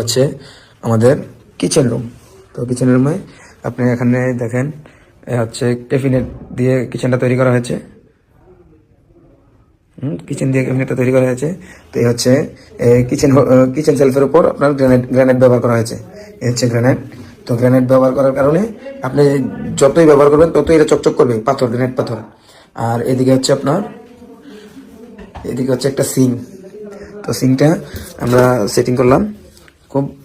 হচ্ছে আমাদের kitchen room তো কিচেন রুমে আপনি এখানে দেখেন হচ্ছে ক্যাফিনেট দিয়ে কিচেনটা তৈরি করা হয়েছে। কিচেন দিয়ে ক্যাবিনেটটা তৈরি করা হয়েছে। তো এই হচ্ছে কিচেন কিচেন সেলফের উপর আপনার গ্রানাইট গ্রানাইট ব্যবহার করা হয়েছে। এই হচ্ছে গ্রানাইট তো গ্রানাইট ব্যবহার করার কারণে আপনি যতই ব্যবহার করবেন, ততই এটা চকচক করবে, পাথর গ্রানাইট পাথর। আর এদিকে হচ্ছে আপনার, এদিকে হচ্ছে একটা সিং তো সিংটা আমরা সেটিং করলাম। খুব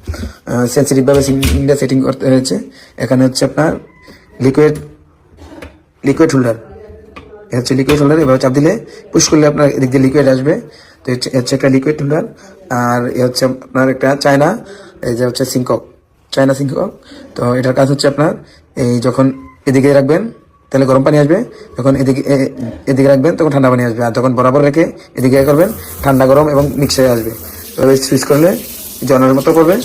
সেন্সিটিভভাবে সিংটা সেটিং করতে হয়েছে। এখানে হচ্ছে আপনার লিকুইড লিকুইড হোল্ডার হচ্ছে লিকুইড হোল্ডার এভাবে চাপ দিলে পুশ করলে আপনার এদিক দিয়ে লিকুইড আসবে। তো হচ্ছে- একটা লিকুইড হোল্ডার আর এ হচ্ছে আপনার একটা চায়না এই যে হচ্ছে সিংকক চায়না সিংকক তো এটার কাজ হচ্ছে আপনার, এই যখন এদিকে রাখবেন, তাহলে গরম পানি আসবে। যখন এদিকে এদিকে রাখবেন, তখন ঠান্ডা পানি আসবে। আর যখন বরাবর রেখে এদিকে করবেন, ঠান্ডা গরম এবং মিক্স হয়ে আসবে। তো সুইচ করলে জনের মতো করবে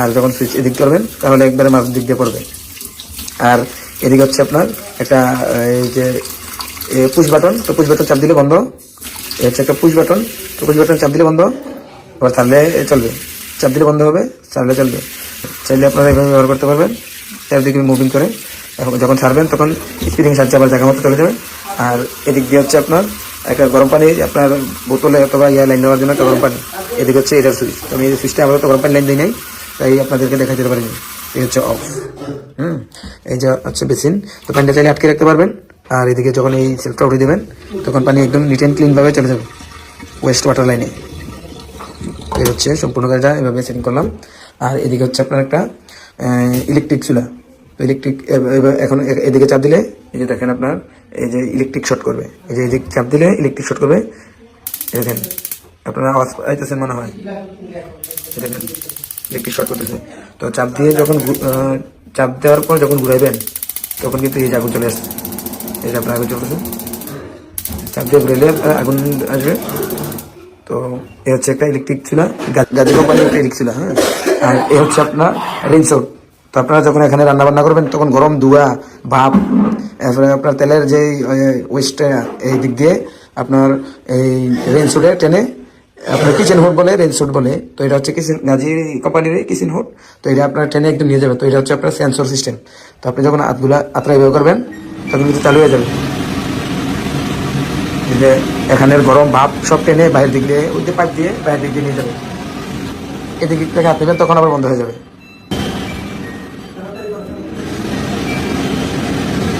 আর যখন সুইচ এদিক করবেন তাহলে একবারে মাছ দিক দিয়ে পড়বে। আর এদিকে হচ্ছে আপনার একটা এই যে পুশ বাটন তো পুশ বাটন চাপ দিলে বন্ধ। এ হচ্ছে একটা পুশ বাটন তো পুশ বাটন চাপ দিলে বন্ধ। আবার ছাড়লে চলবে। চাপ দিলে বন্ধ হবে ছাড়লে চলবে। চাইলে আপনারা এভাবে ব্যবহার করতে পারবেন। চারদিকে মুভিং করে। এখন যখন ছাড়বেন, তখন স্পিডিং ছাড়ছে আবার জায়গা মতো চলে যাবে। আর এদিক দিয়ে হচ্ছে আপনার একটা গরম পানি, আপনার বোতলে অথবা ইয়া লাইন দেওয়ার জন্য একটা গরম পানি। এদিকে হচ্ছে এটার সুইচ তো আমি এই সুইচটা আমরা তো গরম পানি লাইন দিই নাই, তাই আপনাদেরকে দেখা যেতে পারিনি এই হচ্ছে অফ হুম? এই যে হচ্ছে বেসিন তো পানিটা চাইলে আটকে রাখতে পারবেন। আর এদিকে যখন এই সেলফটা উঠে দেবেন, তখন পানি একদম নিট অ্যান্ড ক্লিনভাবে চলে যাবে। ওয়েস্ট ওয়াটার লাইনে এই হচ্ছে সম্পূর্ণ কাজটা এভাবে সেটিং করলাম। আর এদিকে হচ্ছে আপনার একটা ইলেকট্রিক চুলা। তো ইলেকট্রিক এখন এদিকে চাপ দিলে, এই যে দেখেন আপনার, এই যে ইলেকট্রিক শর্ট করবে। এই যে এদিকে চাপ দিলে ইলেকট্রিক শর্ট করবে। দেখেন। আপনারা আওয়াজ পাইতেছেন মনে হয়। ইলেকট্রিক শর্ট করতেছে। তো চাপ দিয়ে যখন চাপ দেওয়ার পর যখন ঘুরাইবেন, তখন কিন্তু এই যে আগুন চলে আসছে। এই যে আপনার আগুন চলতেছে। চাপ দিয়ে ঘুরাইলে আগুন আসবে। তো এ হচ্ছে একটা ইলেকট্রিক চুলা। গাজী কোম্পানির একটা ইলেকট্রিক চুলা হ্যাঁ। আর এ হচ্ছে আপনার রিনসোট তো আপনারা যখন এখানে রান্না বান্না করবেন, তখন গরম ধোঁয়া ভাপ, এরপরে আপনার তেলের যে ওয়েস্টটা এই দিক দিয়ে আপনার এই রেনসুটে টেনে আপনার কিচেন হুড বলে রেনসুট বলে, তো এটা হচ্ছে কিচেন গাজী কোম্পানির কিচেন হুড তো এটা আপনার ট্রেনে একদম নিয়ে যাবে তো এটা হচ্ছে আপনার সেন্সর সিস্টেম তো আপনি যখন হাতগুলা আত্রাই ব্যবহার করবেন, তখন কিন্তু চালু হয়ে যাবে। যে এখানের গরম ভাপ সব টেনে বাইরের দিক দিয়ে, ওই পাইপ দিয়ে বাইরের দিক দিয়ে নিয়ে যাবে। এদিক থেকে হাত দেবেন তখন আবার বন্ধ হয়ে যাবে।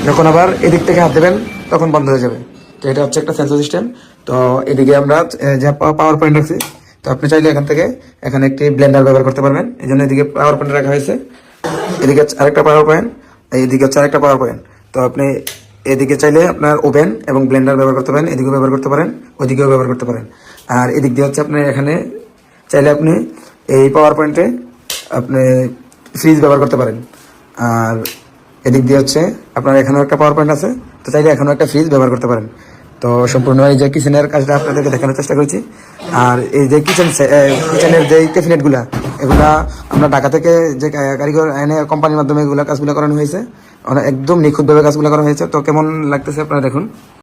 যখন আবার এদিক থেকে হাত দেবেন, তখন বন্ধ হয়ে যাবে। তো এটা হচ্ছে একটা সেন্সর সিস্টেম তো এদিকে আমরা যে পাওয়ার পয়েন্ট রাখছি, তো আপনি চাইলে এখান থেকে এখানে একটি ব্লেন্ডার ব্যবহার করতে পারবেন। এই জন্য এদিকে পাওয়ার পয়েন্ট রাখা হয়েছে। এদিকে আরেকটা পাওয়ার পয়েন্ট এইদিকে হচ্ছে আরেকটা পাওয়ার পয়েন্ট তো আপনি এদিকে চাইলে আপনার ওভেন এবং ব্লেন্ডার ব্যবহার করতে পারেন, এদিকেও ব্যবহার করতে পারেন, ওদিকেও ব্যবহার করতে পারেন। আর এদিক দিয়ে হচ্ছে আপনি এখানে চাইলে আপনি এই পাওয়ার পয়েন্টে আপনি ফ্রিজ ব্যবহার করতে পারেন। আর এদিক দিয়ে হচ্ছে আপনার এখানেও একটা পাওয়ার পয়েন্ট আছে, তো চাইলে এখানেও একটা ফ্রিজ ব্যবহার করতে পারেন। তো সম্পূর্ণ এই যে কিচেনের কাজটা আপনাদেরকে দেখানোর চেষ্টা করছি। আর এই যে কিচেন কিচেনের যে ক্যাবিনেটগুলা এগুলা আমরা ঢাকা থেকে যে কারিগর এনে কোম্পানির মাধ্যমে এগুলা কাজগুলো করানো হয়েছে। একদম নিখুঁতভাবে কাজগুলো করা হয়েছে। তো কেমন লাগতেছে আপনারা দেখুন।